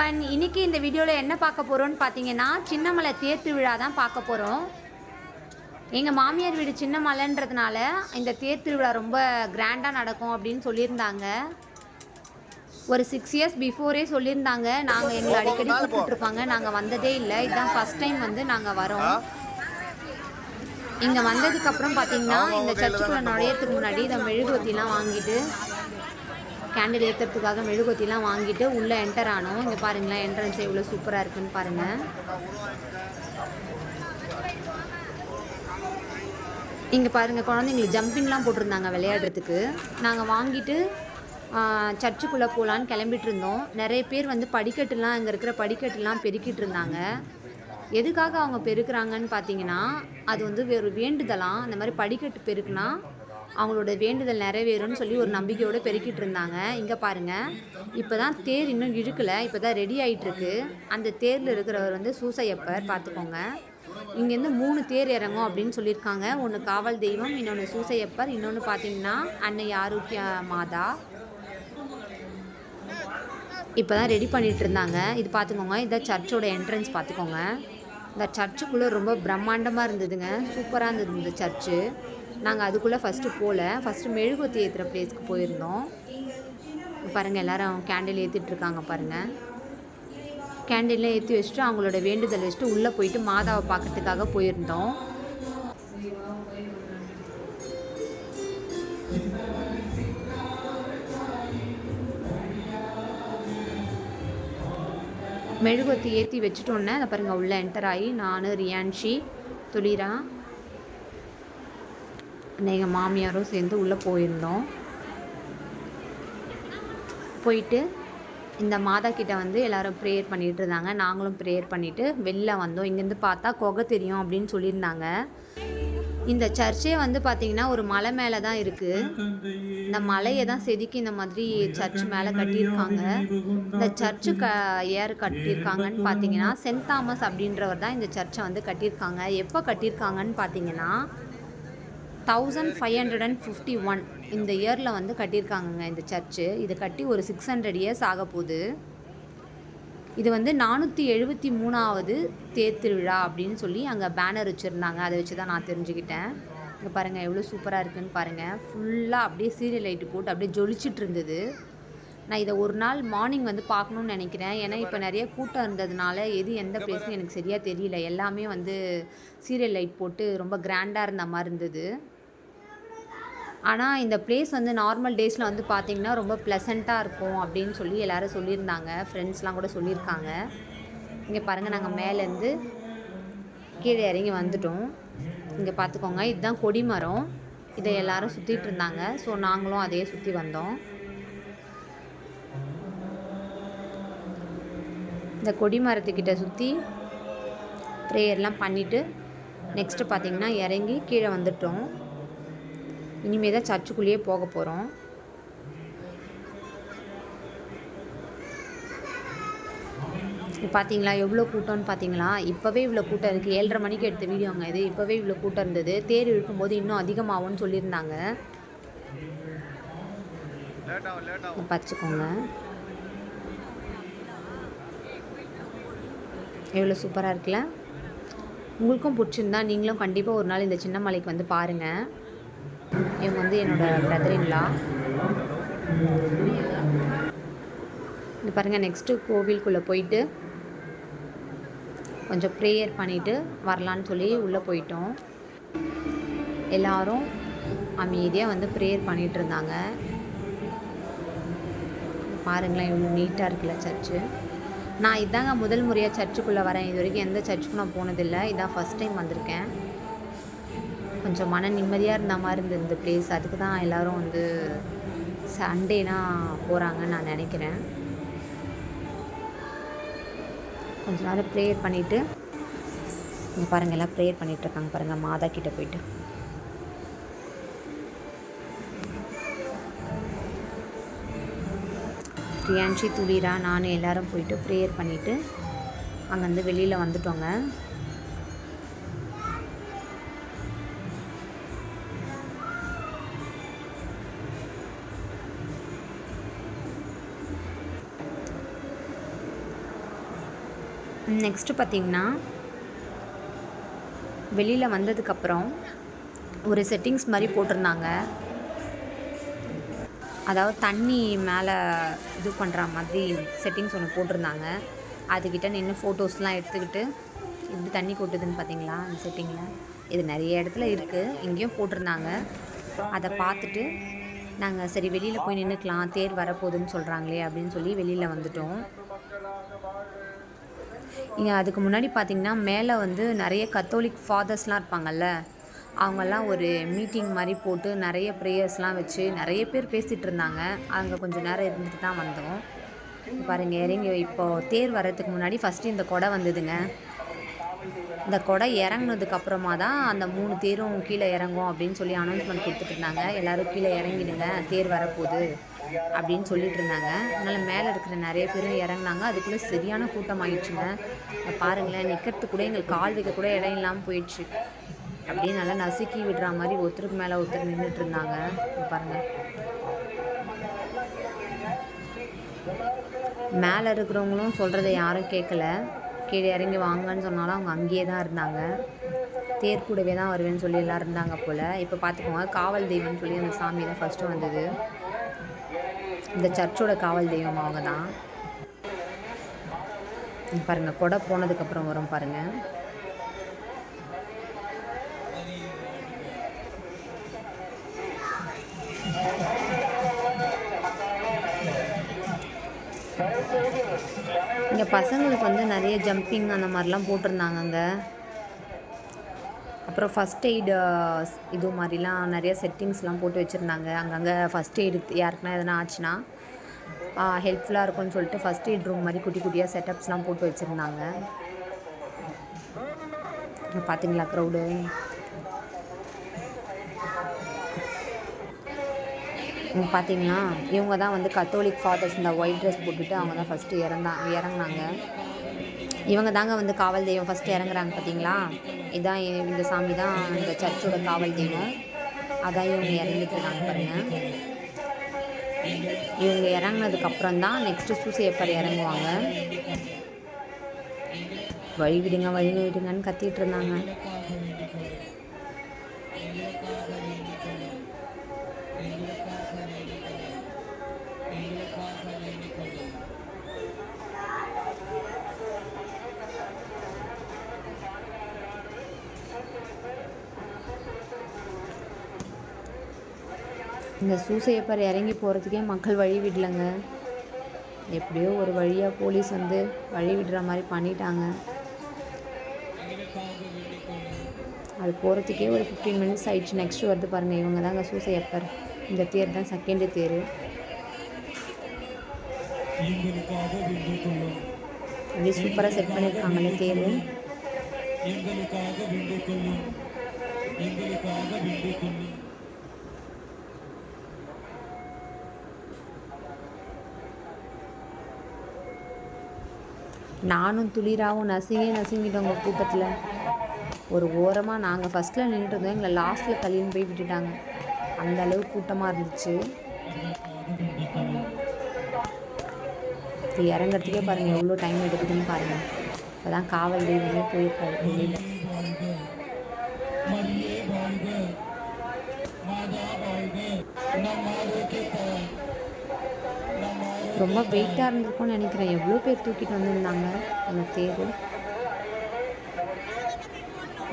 One இன்னைக்கு இந்த வீடியோவில் என்ன பார்க்க போகிறோம்னு பார்த்தீங்கன்னா சின்னமலை தேர் திருவிழா தான் பார்க்க போகிறோம் எங்கள் மாமியார் வீடு சின்னமலைன்றதுனால இந்த தேர் திருவிழா ரொம்ப கிராண்டாக நடக்கும் அப்படின்னு சொல்லியிருந்தாங்க. ஒரு சிக்ஸ் இயர்ஸ் பிஃபோரே சொல்லியிருந்தாங்க. நாங்கள் எங்களை அடிக்கடி கூப்பிட்டுருப்பாங்க. நாங்கள் வந்ததே இல்லை. இதுதான் ஃபஸ்ட் டைம் வந்து நாங்கள் வரோம். இங்கே வந்ததுக்கப்புறம் பார்த்தீங்கன்னா இந்த சர்ச்சுக்குள்ளே நுழையறதுக்கு முன்னாடி இந்த மெழுகுவத்திலாம் வாங்கிட்டு கேண்டில் ஏற்றுறதுக்காக மெழுகுத்திலாம் வாங்கிட்டு உள்ளே என்டர் ஆனோம். இங்கே பாருங்களேன் என்ட்ரன்ஸ் எவ்வளோ சூப்பராக இருக்குன்னு பாருங்கள் இங்கே பாருங்கள் குழந்தைங்களுக்கு ஜம்பிங்லாம் போட்டிருந்தாங்க விளையாடுறதுக்கு. நாங்கள் வாங்கிட்டு சர்ச்சுக்குள்ளே போகலான்னு கிளம்பிட்டு இருந்தோம் நிறைய பேர் வந்து படிக்கட்டுலாம் இங்கே இருக்கிற படிக்கட்டுலாம் பெருக்கிட்டு இருந்தாங்க. எதுக்காக அவங்க பெருக்கிறாங்கன்னு பார்த்தீங்கன்னா அது வந்து வேறு வேண்டுதலாம் அந்த மாதிரி படிக்கட்டு பெருக்குனா அவங்களோட வேண்டுதல் நிறைவேறும்னு சொல்லி ஒரு நம்பிக்கையோடு பெருக்கிட்டு இருந்தாங்க. இங்கே பாருங்கள் இப்போ தான் தேர் இன்னும் இழுக்கலை. இப்போ தான் ரெடி ஆகிட்டுருக்கு அந்த தேரில் இருக்கிறவர் வந்து சூசையப்பர். பார்த்துக்கோங்க. இங்கேருந்து மூணு தேர் இறங்கும் அப்படின்னு சொல்லியிருக்காங்க. ஒன்று காவல் தெய்வம் இன்னொன்று சூசையப்பர். இன்னொன்று பார்த்தீங்கன்னா அன்னை ஆரோக்கிய மாதா. இப்போ தான் ரெடி பண்ணிகிட்டு இருந்தாங்க. இது பார்த்துக்கோங்க. இதான் சர்ச்சோட என்ட்ரன்ஸ் பார்த்துக்கோங்க. இந்த சர்ச்சுக்குள்ளே ரொம்ப பிரம்மாண்டமாக இருந்ததுங்க. சூப்பராக இருந்தது இந்த சர்ச்சு. நாங்கள் அதுக்குள்ளே ஃபஸ்ட்டு போகல ஃபஸ்ட்டு மெழுகுவத்தி ஏற்றுற பிளேஸ்க்கு போயிருந்தோம். பாருங்கள் எல்லாரும் கேண்டில் ஏற்றிட்டு இருக்காங்க பாருங்கள் கேண்டில்லாம் ஏற்றி வச்சுட்டு அவங்களோட வேண்டுதல் வச்சுட்டு உள்ளே போயிட்டு மாதாவை பார்க்கறதுக்காக போயிருந்தோம். மெழுகுவத்தி ஏற்றி வச்சுட்டோன்னே அதை பாருங்கள் உள்ளே என்டர் ஆகி நான் ரியான்ஷி துளிரா எங்கள் மாமியாரும் சேர்ந்து உள்ளே போயிருந்தோம். போயிட்டு இந்த மாதா கிட்ட வந்து எல்லாரும் ப்ரேயர் பண்ணிகிட்டு இருந்தாங்க. நாங்களும் ப்ரேயர் பண்ணிவிட்டு வெளில வந்தோம். இங்கேருந்து பார்த்தா குகை தெரியும் அப்படின்னு சொல்லியிருந்தாங்க. இந்த சர்ச்சே வந்து பார்த்திங்கன்னா ஒரு மலை மேலே தான் இருக்குது இந்த மலையை தான் செதுக்கி இந்த மாதிரி சர்ச் மேலே கட்டியிருக்காங்க. இந்த சர்ச்சு க ஏர் கட்டியிருக்காங்கன்னு பார்த்தீங்கன்னா சென்ட் தாமஸ் அப்படின்றவர் தான் இந்த சர்ச்சை வந்து கட்டியிருக்காங்க. எப்போ கட்டியிருக்காங்கன்னு பார்த்தீங்கன்னா thousand five hundred and fifty one இந்த இயரில் வந்து கட்டியிருக்காங்கங்க இந்த சர்ச்சு இது கட்டி ஒரு சிக்ஸ் ஹண்ட்ரட் இயர்ஸ் ஆக போகுது. இது வந்து நானூற்றி எழுபத்தி மூணாவது தேர்திருவிழா அப்படின்னு சொல்லி அங்கே பேனர் வச்சுருந்தாங்க. அதை வச்சு தான் நான் தெரிஞ்சுக்கிட்டேன். இங்கே பாருங்கள் எவ்வளோ சூப்பராக இருக்குன்னு பாருங்கள் ஃபுல்லாக அப்படியே சீரியல் லைட்டு போட்டு அப்படியே ஜொலிச்சிட்டு இருந்தது. நான் இதை ஒரு நாள் மார்னிங் வந்து பார்க்கணுன்னு நினைக்கிறேன். ஏன்னா இப்போ நிறைய கூட்டம் இருந்ததுனால எது எந்த பிளேஸ்னு எனக்கு சரியாக தெரியல. எல்லாமே வந்து சீரியல் லைட் போட்டு ரொம்ப கிராண்டாக இருந்த மாதிரி இருந்தது. ஆனால் இந்த பிளேஸ் வந்து நார்மல் டேஸில் வந்து பார்த்திங்கன்னா ரொம்ப ப்ளசண்ட்டாக இருக்கும் அப்படின்னு சொல்லி எல்லோரும் சொல்லியிருந்தாங்க. ஃப்ரெண்ட்ஸ்லாம் கூட சொல்லியிருக்காங்க. இங்கே பாருங்கள் நாங்கள் மேலேருந்து கீழே இறங்கி வந்துட்டோம். இங்கே பார்த்துக்கோங்க இதுதான் கொடிமரம். இதை எல்லாரும் சுற்றிட்டு இருந்தாங்க. ஸோ நாங்களும் அதையே சுற்றி வந்தோம். இந்த கொடிமரத்துக்கிட்ட சுற்றி ப்ரேயர்லாம் பண்ணிவிட்டு நெக்ஸ்ட்டு பார்த்திங்கன்னா இறங்கி கீழே வந்துட்டோம். இனிமே தான் சர்ச்சுக்குள்ளேயே போக போகிறோம் பார்த்தீங்களா எவ்வளோ கூட்டம்னு பார்த்தீங்களா இப்போவே இவ்வளோ கூட்டம் இருக்குது ஏழரை மணிக்கு எடுத்த வீடியோங்க இது. இப்போவே இவ்வளோ கூட்டம் இருந்தது. தேர் இழுக்கும்போது இன்னும் அதிகமாகும்னு சொல்லியிருந்தாங்க. பச்சுக்கோங்க எவ்வளோ சூப்பராக இருக்குல்ல? உங்களுக்கும் பிடிச்சிருந்தா நீங்களும் கண்டிப்பாக ஒரு நாள் இந்த சின்ன மலைக்கு வந்து பாருங்கள் இவங்க வந்து என்னோடய பிரதரின்லா இது பாருங்கள் நெக்ஸ்ட்டு கோவிலுக்குள்ளே போயிட்டு கொஞ்சம் ப்ரேயர் பண்ணிவிட்டு வரலான்னு சொல்லி உள்ளே போயிட்டோம். எல்லாரும் அமைதியாக வந்து ப்ரேயர் பண்ணிகிட்டு இருந்தாங்க. பாருங்களேன் இவ்வளோ நீட்டாக இருக்குல்ல சர்ச்சு நான் இதாங்க முதல் முறையாக சர்ச்சுக்குள்ளே வரேன். இது வரைக்கும் எந்த சர்ச்சுக்கும் நான் போனதில்லை. இதான் ஃபஸ்ட் டைம் வந்திருக்கேன். கொஞ்சம் மன நிம்மதியாக இருந்த மாதிரி இருந்தது இந்த பிளேஸ் அதுக்கு தான் எல்லோரும் வந்து சண்டேனா போகிறாங்கன்னு நான் நினைக்கிறேன். கொஞ்ச நேரம் ப்ரேயர் பண்ணிவிட்டு இங்கே பாருங்கள் எல்லாம் ப்ரேயர் பண்ணிகிட்ருக்காங்க பாருங்கள் மாதா கிட்டே போயிட்டு. பிரியான்ஷி துளிரா நான் எல்லோரும் போயிட்டு ப்ரேயர் பண்ணிவிட்டு அங்கேருந்து வெளியில் வந்துட்டோங்க. நெக்ஸ்ட்டு பார்த்திங்கன்னா வெளியில் வந்ததுக்கப்புறம் ஒரு செட்டிங்ஸ் மாதிரி போட்டிருந்தாங்க. அதாவது தண்ணி மேலே இது பண்ணுற மாதிரி செட்டிங்ஸ் ஒன்று போட்டிருந்தாங்க. அதுக்கிட்ட நின்று ஃபோட்டோஸ்லாம் எடுத்துக்கிட்டு இப்படி தண்ணி கொட்டுதுன்னு பார்த்தீங்களா அந்த செட்டிங்கில் இது நிறைய இடத்துல இருக்குது இங்கேயும் போட்டிருந்தாங்க. அதை பார்த்துட்டு நாங்கள் சரி வெளியில் போய் நின்றுக்கலாம் தேர் வரப்போகுதுன்னு சொல்கிறாங்களே அப்படின்னு சொல்லி வெளியில் வந்துட்டோம். இங்கே அதுக்கு முன்னாடி பார்த்திங்கன்னா மேலே வந்து நிறைய கத்தோலிக் ஃபாதர்ஸ்லாம் இருப்பாங்கல்ல அவங்கெல்லாம் ஒரு மீட்டிங் மாதிரி போட்டு நிறைய ப்ரேயர்ஸ்லாம் வச்சு நிறைய பேர் பேசிகிட்டு இருந்தாங்க. அங்கே கொஞ்சம் நேரம் இருந்துட்டு தான் வந்தோம். பாருங்க இறங்கி இப்போது தேர் வர்றதுக்கு முன்னாடி ஃபஸ்ட்டு இந்த கொடை வந்ததுங்க. இந்த கொடை இறங்குனதுக்கு அப்புறமா தான் அந்த மூணு தேரும் கீழே இறங்கும் அப்படின்னு சொல்லி அனௌன்ஸ்மெண்ட் கொடுத்துட்டு இருந்தாங்க. எல்லோரும் கீழே இறங்கிடுங்க தேர் வரப்போகுது. அப்படின்னு சொல்லிட்டு இருந்தாங்க அதனால் மேலே இருக்கிற நிறைய பேரும் இறங்குனாங்க. அதுக்குள்ளே சரியான கூட்டம் ஆயிடுச்சுங்க. பாருங்களேன் நிற்கிறதுக்கு கூட எங்களுக்கு கால் வைக்க கூட இடம் இல்லாமல் போயிடுச்சு. அப்படியே நல்லா நசுக்கி விடுற மாதிரி ஒருத்தருக்கு மேலே ஒருத்தர் நின்றுட்டு இருந்தாங்க பாருங்கள் மேலே இருக்கிறவங்களும் சொல்கிறத யாரும் கேட்கல கீழே இறங்கி வாங்கன்னு சொன்னாலும் அவங்க அங்கேயே தான் இருந்தாங்க. தேர் கூடவே தான் வருவேன்னு சொல்லி எல்லாம் இருந்தாங்க போல். இப்போ பார்த்துக்கோங்க காவல் தெய்வம்னு சொல்லி அந்த சாமி தான் ஃபஸ்ட்டு வந்தது. இந்த சர்ச்சோட காவல் தெய்வம் அவங்க தான் பாருங்க கொடை போனதுக்கப்புறம் வரும் பாருங்க. இங்கே பசங்களுக்கு வந்து நிறைய ஜம்பிங் அந்த மாதிரிலாம் போட்டிருந்தாங்க அங்கே. அப்புறம் ஃபஸ்ட் எய்டு இது மாதிரிலாம் நிறைய செட்டிங்ஸ்லாம் போட்டு வச்சுருந்தாங்க. அங்கங்கே ஃபஸ்ட் எய்டு யாருக்குன்னா எதனா ஆச்சுன்னா ஹெல்ப்ஃபுல்லாக இருக்கும்னு சொல்லிட்டு ஃபஸ்ட் எய்ட் ரூம் மாதிரி குட்டி குட்டியாக செட்டப்ஸ்லாம் போட்டு வச்சுருந்தாங்க. பார்த்தீங்களா க்ரௌடு இவங்க பார்த்தீங்களா இவங்க தான் வந்து கத்தோலிக் ஃபாதர்ஸ் இந்த ஒயிட் ட்ரெஸ் போட்டுட்டு அவங்க தான் ஃபஸ்ட்டு இறந்தா இறங்குனாங்க. இவங்க தாங்க வந்து காவல் தெய்வம் ஃபஸ்ட்டு இறங்குறாங்க பார்த்தீங்களா இதான் இந்த சாமி தான் இந்த சர்ச்சோட காவல் தெய்வம். அதான் இவங்க இறங்கிட்டு இருக்காங்க இவங்க இறங்கினதுக்கப்புறம் தான் நெக்ஸ்ட்டு சூசையப்பர் இறங்குவாங்க. வழி விடுங்க வழி விடுங்கன்னு கத்திட்டு இருந்தாங்க. இந்த சூசையப்பர் இறங்கி போகிறதுக்கே மக்கள் வழி விடலைங்க. எப்படியோ ஒரு வழியாக போலீஸ் வந்து வழி விடுற மாதிரி பண்ணிட்டாங்க. அது போகிறதுக்கே ஒரு ஃபிஃப்டீன் மினிட்ஸ் ஆயிடுச்சு. நெக்ஸ்ட் வருது பாருங்கள் இவங்க தாங்க சூசையப்பர். இந்த தேர் தான் செகண்ட் தேர். அப்படியே சூப்பராக செட் பண்ணியிருக்காங்களே தேர். எங்களுக்காக வேண்டிக் கொள்ளும் எங்களுக்காக வேண்டிக் கொள்ளும் நானும் துளிராவும் நசுங்கி நசுங்கிட்டோங்க கூட்டத்தில். ஒரு ஓரமாக நாங்கள் ஃபஸ்ட்டில் நின்றுட்டு இருந்தோம். எங்களை லாஸ்ட்டில் தள்ளின்னு போய் விட்டுட்டாங்க. அந்த அளவு கூட்டமாக இருந்துச்சு. இறங்குறதுக்கே பாருங்கள் எவ்வளோ டைம் எடுக்குதுன்னு பாருங்கள் இப்போ தான் காவல் தெய்வமே போயிருக்காரு. வெளியில் மரியே வாழ்க மாதா வாழ்க நம் ஆரோக்கியத்தாய் நம் ஆரோக்கிய ரொம்ப வெயிட்டாக இருந்திருக்கும்னு நினைக்கிறேன். எவ்வளோ பேர் தூக்கிட்டு வந்திருந்தாங்க? அந்த தேர்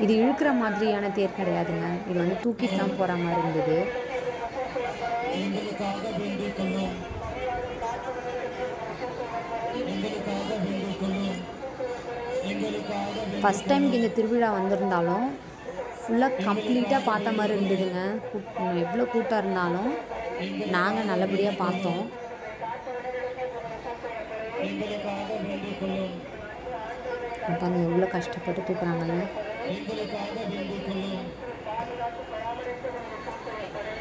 இது இழுக்கிற மாதிரியான தேர் கிடையாதுங்க. இது வந்து தூக்கிட்டு தான் போகிற மாதிரி இருந்தது. ஃபஸ்ட் டைம் இந்த திருவிழா வந்திருந்தாலும் ஃபுல்லாக கம்ப்ளீட்டாக பார்த்த மாதிரி இருந்ததுங்க. கூட்- எவ்வளோ கூட்டம் இருந்தாலும் நாங்கள் நல்லபடியாக பார்த்தோம். எங்களுக்காக வேண்டிக் கொள்ளும் பாருங்க எவ்வளோ கஷ்டப்பட்டு கொள்ளும்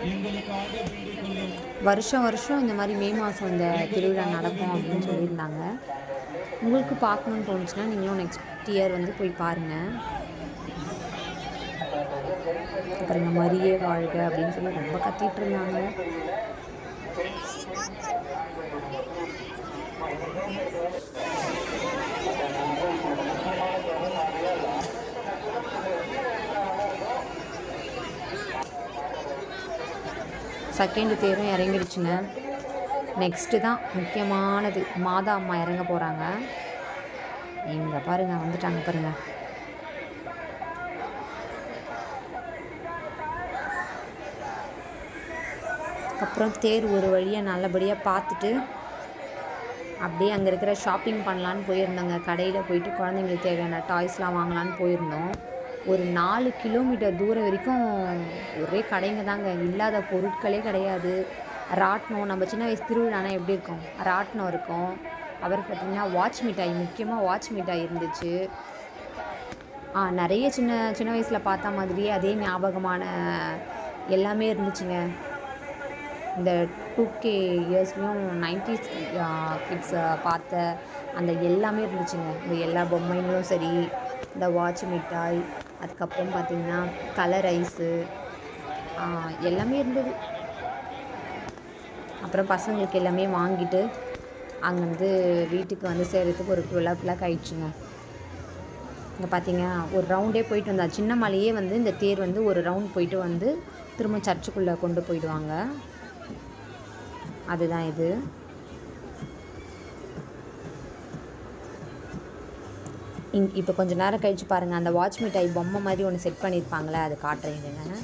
எங்களுக்காக வேண்டிக் கொள்ளும் வருஷம் வருஷம் இந்த மாதிரி மே மாதம் இந்த திருவிழா நடக்கும் அப்படின்னு சொல்லியிருந்தாங்க. உங்களுக்கு பார்க்கணுன்னு தோணுச்சுன்னா நீங்களும் நெக்ஸ்ட் இயர் வந்து போய் பாருங்கள் அப்புறம் இந்த மாதிரியே வாழ்க அப்படின்னு சொல்லி ரொம்ப கத்திட்டு இருந்தாங்க. செகண்ட் தேரும் இறங்கிடுச்சுங்க. நெக்ஸ்ட்டு தான் முக்கியமானது. மாதா அம்மா இறங்க போகிறாங்க இங்கே பாருங்க வந்துட்டாங்க பாருங்கள் அப்புறம் தேர் ஒரு வழியை நல்லபடியாக பார்த்துட்டு அப்படியே அங்கே இருக்கிற ஷாப்பிங் பண்ணலான்னு போயிருந்தோங்க. கடையில் போயிட்டு குழந்தைங்களுக்கு தேவையான டாய்ஸ்லாம் வாங்கலான்னு போயிருந்தோம். ஒரு நாலு கிலோமீட்டர் தூரம் வரைக்கும் ஒரே கடைங்க தாங்க. இல்லாத பொருட்களே கிடையாது. ராட்டினம் நம்ம சின்ன வயசு திருவிழானா எப்படி இருக்கும்? ராட்டினம் இருக்கும். அப்புறம் பார்த்திங்கன்னா வாட்ச் மிட்டாய் முக்கியமாக வாட்ச் மிட்டாய் இருந்துச்சு. ஆ நிறைய சின்ன சின்ன வயசில் பார்த்த மாதிரியே அதே ஞாபகமான எல்லாமே இருந்துச்சுங்க. இந்த டூ கே இயர்ஸ்லேயும் நைன்டி கிட்ஸ் பார்த்த அந்த எல்லாமே இருந்துச்சுங்க. இந்த எல்லா பொம்மைங்களும் சரி இந்த வாட்ச் மிட்டாய் அதுக்கப்புறம் பார்த்திங்கன்னா கலர் ஐஸு எல்லாமே இருந்தது. அப்புறம் பசங்களுக்கு எல்லாமே வாங்கிட்டு அங்கேருந்து வீட்டுக்கு வந்து சேர்கிறதுக்கு ஒரு டுவெல் ஓ கிளாக் ஆயிடுச்சுங்க. இங்கே பார்த்தீங்க ஒரு ரவுண்டே போயிட்டு வந்தா சின்ன மலையே வந்து இந்த தேர் வந்து ஒரு ரவுண்ட் போயிட்டு வந்து திரும்ப சர்ச்சுக்குள்ளே கொண்டு போயிடுவாங்க. அதுதான் இது. இங் இப்போ கொஞ்சம் நேரம் கழிச்சு பாருங்கள் அந்த வாட்ச் மிட்டாய் பொம்மை மாதிரி ஒன்று செட் பண்ணியிருப்பாங்களே அது காட்டுறேங்க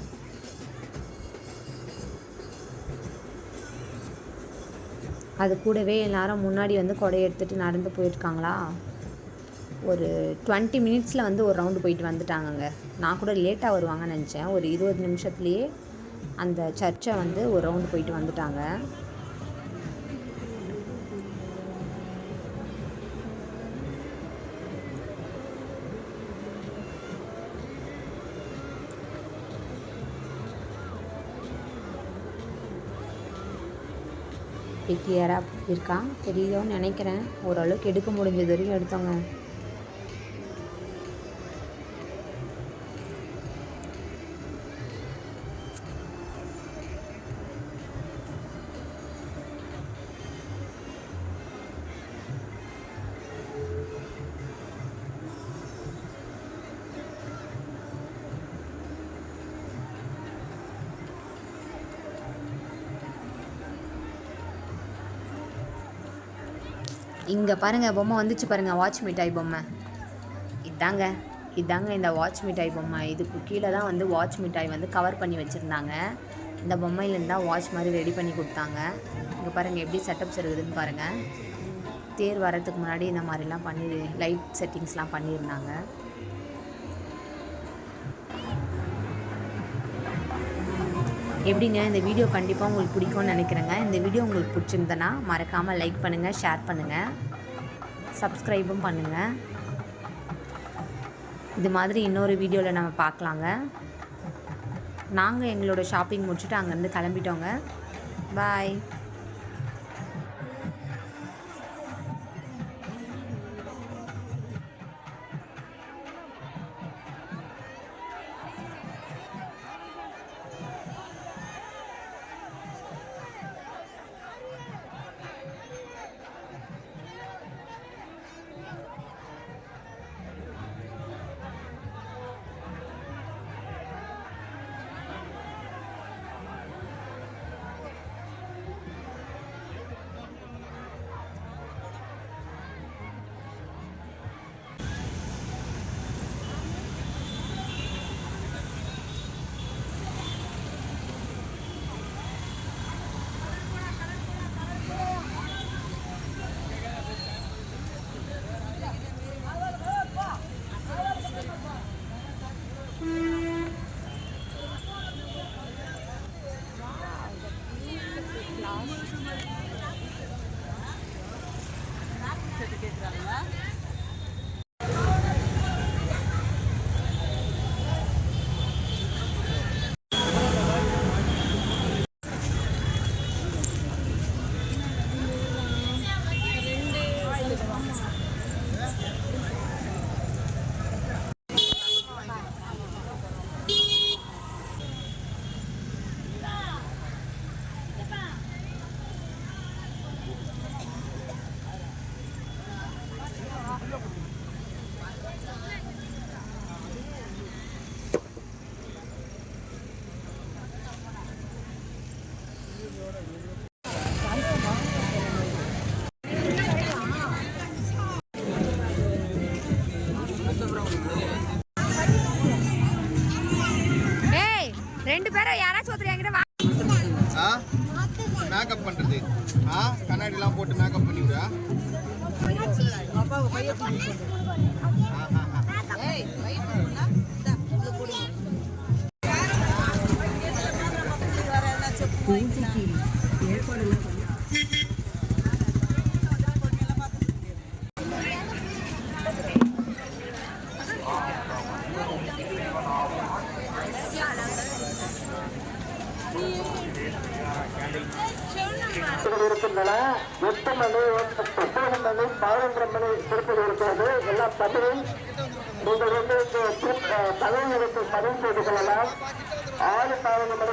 அது கூடவே எல்லாரும் முன்னாடி வந்து கொடை எடுத்துகிட்டு நடந்து போயிருக்காங்களா? ஒரு டுவெண்ட்டி மினிட்ஸில் வந்து ஒரு ரவுண்டு போயிட்டு வந்துட்டாங்கங்க. நான் கூட லேட்டாக வருவாங்கன்னு நினச்சேன். ஒரு இருபது நிமிஷத்துலேயே அந்த சர்ச்சை வந்து ஒரு ரவுண்டு போயிட்டு வந்துட்டாங்க. இப்படி கிளியராக இருக்கா தெரியுதோன்னு நினைக்கிறேன். ஓரளவுக்கு எடுக்க முடிஞ்சது வரைக்கும் எடுத்தோங்க. இங்கே பாருங்கள் பொம்மை வந்துச்சு பாருங்கள் வாட்ச் மிட்டாய் பொம்மை. இதாங்க இதாங்க இந்த வாட்ச் மிட்டாய் பொம்மை. இதுக்கு கீழே தான் வந்து வாட்ச் மிட்டாய் வந்து கவர் பண்ணி வச்சுருந்தாங்க. இந்த பொம்மையிலேருந்து தான் வாட்ச் மாதிரி ரெடி பண்ணி கொடுத்தாங்க. இங்கே பாருங்கள் எப்படி செட்டப்ஸ் இருக்குதுன்னு பாருங்கள் தேர் வரதுக்கு முன்னாடி இந்த மாதிரிலாம் பண்ணி லைட் செட்டிங்ஸ்லாம் பண்ணியிருந்தாங்க. எப்படிங்க? இந்த வீடியோ கண்டிப்பாக உங்களுக்கு பிடிக்கும்னு நினைக்கிறேங்க. இந்த வீடியோ உங்களுக்கு பிடிச்சிருந்தனா மறக்காமல் லைக் பண்ணுங்கள் ஷேர் பண்ணுங்கள் சப்ஸ்கிரைபும் பண்ணுங்கள் இது மாதிரி இன்னொரு வீடியோவில் நம்ம பார்க்கலாங்க. நாங்கள் எங்களோட ஷாப்பிங் முடிச்சுட்டு அங்கேருந்து கிளம்பிட்டோங்க. பாய்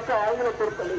மணிக்கு ஆங்கில திருப்பதி